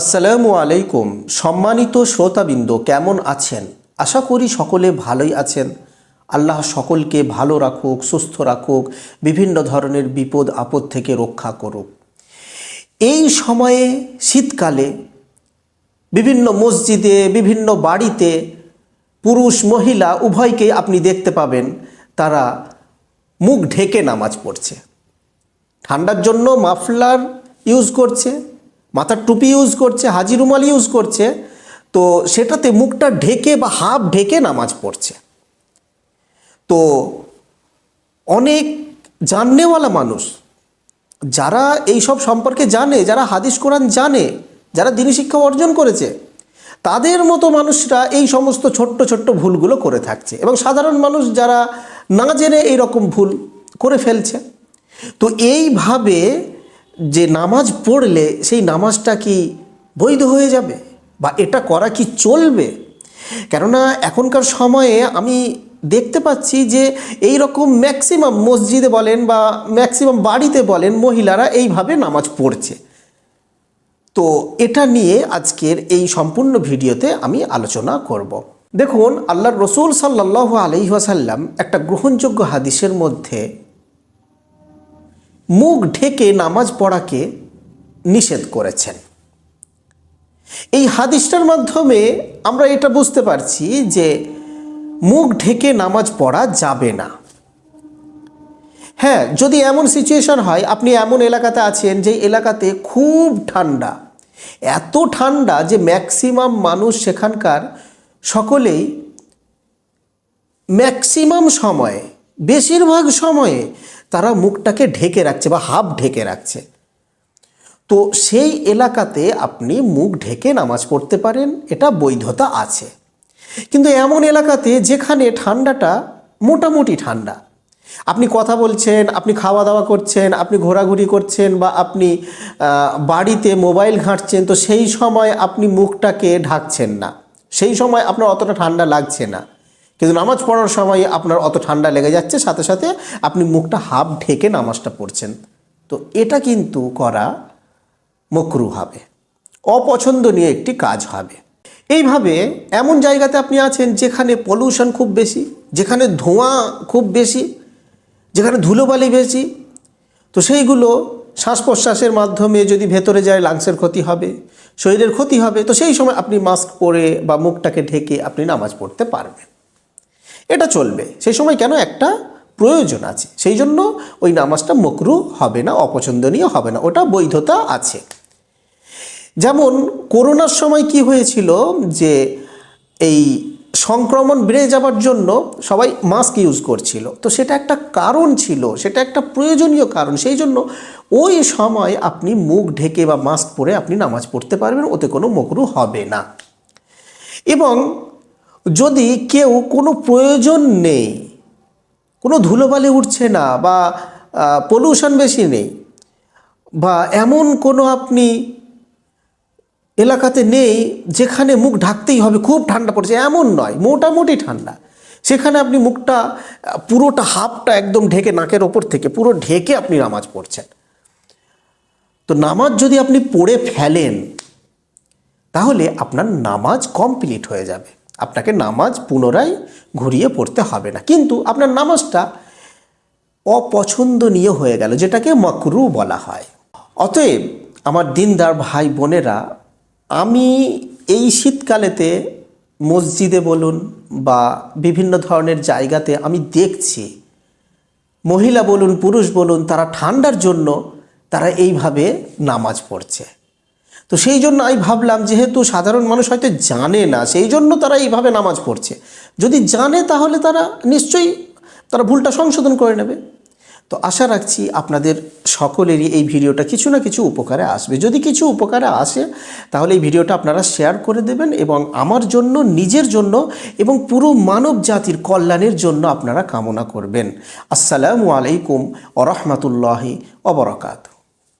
আসসালামু আলাইকুম। সম্মানিত শ্রোতাবৃন্দ, কেমন আছেন? আশা করি সকলে ভালোই আছেন। আল্লাহ সকলকে ভালো রাখুক, সুস্থ রাখুক, বিভিন্ন ধরনের বিপদ, আপদ থেকে রক্ষা করুক। এই সময়ে, শীতকালে বিভিন্ন মসজিদে, বিভিন্ন বাড়িতে পুরুষ, মহিলা উভয়কেই আপনি দেখতে পাবেন, তারা মুখ ঢেকে নামাজ পড়ছে। ঠান্ডার জন্য মাফলার ইউজ করছে। মাথার টুপি ইউজ করছে হাজি রুমাল ইউজ করছে, তো সেটাতে মুখটা ঢেকে বা হাফ ঢেকে নামাজ পড়ছে। তো অনেক জাননেওয়ালা মানুষ, যারা এই সব সম্পর্কে জানে, যারা হাদিস কোরআন জানে, যারা দিনী শিক্ষা অর্জন করেছে, তাদের মতো মানুষরা এই সমস্ত ছোট্ট ছোট্ট ভুলগুলো করে থাকছে। এবং সাধারণ মানুষ যারা না জেনে এই রকম ভুল করে ফেলছে। তো এইভাবে যে নামাজ পড়লে সেই নামাজটা কি বৈধ হয়ে যাবে? বা এটা করা কি চলবে? কেননা এখনকার সময়ে আমি দেখতে পাচ্ছি যে এই রকম ম্যাক্সিমাম মসজিদে বলেন বা ম্যাক্সিমাম বাড়িতে বলেন মহিলারা এইভাবে নামাজ পড়ছে। তো এটা নিয়ে আজকের এই সম্পূর্ণ ভিডিওতে আমি আলোচনা করব। দেখুন, আল্লাহর রসুল সাল্লাহ আলহিহাসাল্লাম একটা গ্রহণযোগ্য হাদিসের মধ্যে মুখ ঢেকে নামাজ পড়াকে নিষেধ করেছেন। এই হাদিসটার মাধ্যমে আমরা এটা বুঝতে পারছি যে মুখ ঢেকে নামাজ পড়া যাবে না। হ্যাঁ যদি এমন সিচুয়েশন হয়, আপনি এমন এলাকাতে আছেন যে এলাকাতে খুব ঠান্ডা। এত ঠান্ডা যে ম্যাক্সিমাম মানুষ সেখানকার সকলেই ম্যাক্সিমাম সময়ে, বেশিরভাগ সময়ে তারা মুখটাকে ঢেকে রাখছে বা হাফ ঢেকে রাখছে। তো সেই এলাকাতে আপনি মুখ ঢেকে নামাজ পড়তে পারেন, এটা বৈধতা আছে। কিন্তু এমন এলাকাতে যেখানে ঠান্ডাটা মোটামুটি ঠান্ডা। আপনি কথা বলছেন, আপনি খাওয়া দাওয়া করছেন, আপনি ঘোরাঘুরি করছেন বা আপনি বাড়িতে মোবাইল ঘাঁটছেন, তো সেই সময় আপনি মুখটাকে ঢাকছেন না। সেই সময় আপনার অতটা ঠান্ডা লাগছে না। কিন্তু নামাজ পড়ার সময় আপনার অত ঠান্ডা লেগে যাচ্ছে, সাথে সাথে আপনি মুখটা হাফ ঢেকে নামাজটা পড়ছেন। তো এটা কিন্তু করা মকরু হবে, অপছন্দনীয় একটি কাজ হবে। এইভাবে এমন জায়গাতে আপনি আছেন যেখানে পলিউশন খুব বেশি, যেখানে ধোঁয়া খুব বেশি, যেখানে ধুলোবালি বেশি। তো সেইগুলো শ্বাস প্রশ্বাসের মাধ্যমে যদি ভেতরে যায় লাংসের ক্ষতি হবে, শরীরের ক্ষতি হবে, তো সেই সময় আপনি মাস্ক পরে বা মুখটাকে ঢেকে আপনি নামাজ পড়তে পারবেন। এটা চলবে। সেই সময় কেন একটা প্রয়োজন আছে? সেই জন্য ওই নামাজটা মকরু হবে না, অপছন্দনীয় হবে না, ওটা বৈধতা আছে। যেমন করোনার সময় কি হয়েছিল যে এই সংক্রমণ বেড়ে যাবার জন্য সবাই মাস্ক ইউজ করছিল। তো সেটা একটা কারণ ছিল, সেটা একটা প্রয়োজনীয় কারণ। সেই জন্য ওই সময় আপনি মুখ ঢেকে বা মাস্ক পরে আপনি নামাজ পড়তে পারবেন, ওতে কোনো মকরু হবে না। এবং যদি কেউ কোনো প্রয়োজন নেই, কোনো ধুলোবালি উঠছে না বা পলিউশন বেশি নেই বা এমন কোনো আপনি এলাকাতে নেই যেখানে মুখ ঢাকতেই হবে, খুব ঠান্ডা পড়ছে, এমন নয়, মোটামুটি ঠান্ডা। সেখানে আপনি মুখটা, পুরোটা হাফটা একদম ঢেকে নাকের ওপর থেকে পুরো ঢেকে আপনি নামাজ পড়ছেন। তো নামাজ যদি আপনি পড়ে ফেলেন, তাহলে আপনার নামাজ কমপ্লিট হয়ে যাবে। আপনাকে নামাজ পুনরায় ঘুরিয়ে পড়তে হবে না। কিন্তু আপনার নামাজটা অপছন্দনীয় হয়ে গেল, যেটাকে মকরু বলা হয়। অতএব আমার দিনদার ভাই বোনেরা, আমি এই শীতকালেতে মসজিদে বলুন বা বিভিন্ন ধরনের জায়গাতে আমি দেখছি, মহিলা বলুন, পুরুষ বলুন, তারা ঠান্ডার জন্য তারা এইভাবে নামাজ পড়ছে। তো সেই জন্য আমি ভাবলাম, যেহেতু সাধারণ মানুষ হয়তো জানে না, সেই জন্য তারা এইভাবে নামাজ পড়ছে। যদি জানে তাহলে তারা নিশ্চয়ই তারা ভুলটা সংশোধন করে নেবে। তো আশা রাখছি আপনাদের সকলেরই এই ভিডিওটা কিছু না কিছু উপকারে আসবে। যদি কিছু উপকারে আসে, তাহলে এই ভিডিওটা আপনারা শেয়ার করে দেবেন এবং আমার জন্য, নিজের জন্য এবং পুরো মানব জাতির কল্যাণের জন্য আপনারা কামনা করবেন। আসসালামু আলাইকুম ওরহমতুল্লাহি অবরকাত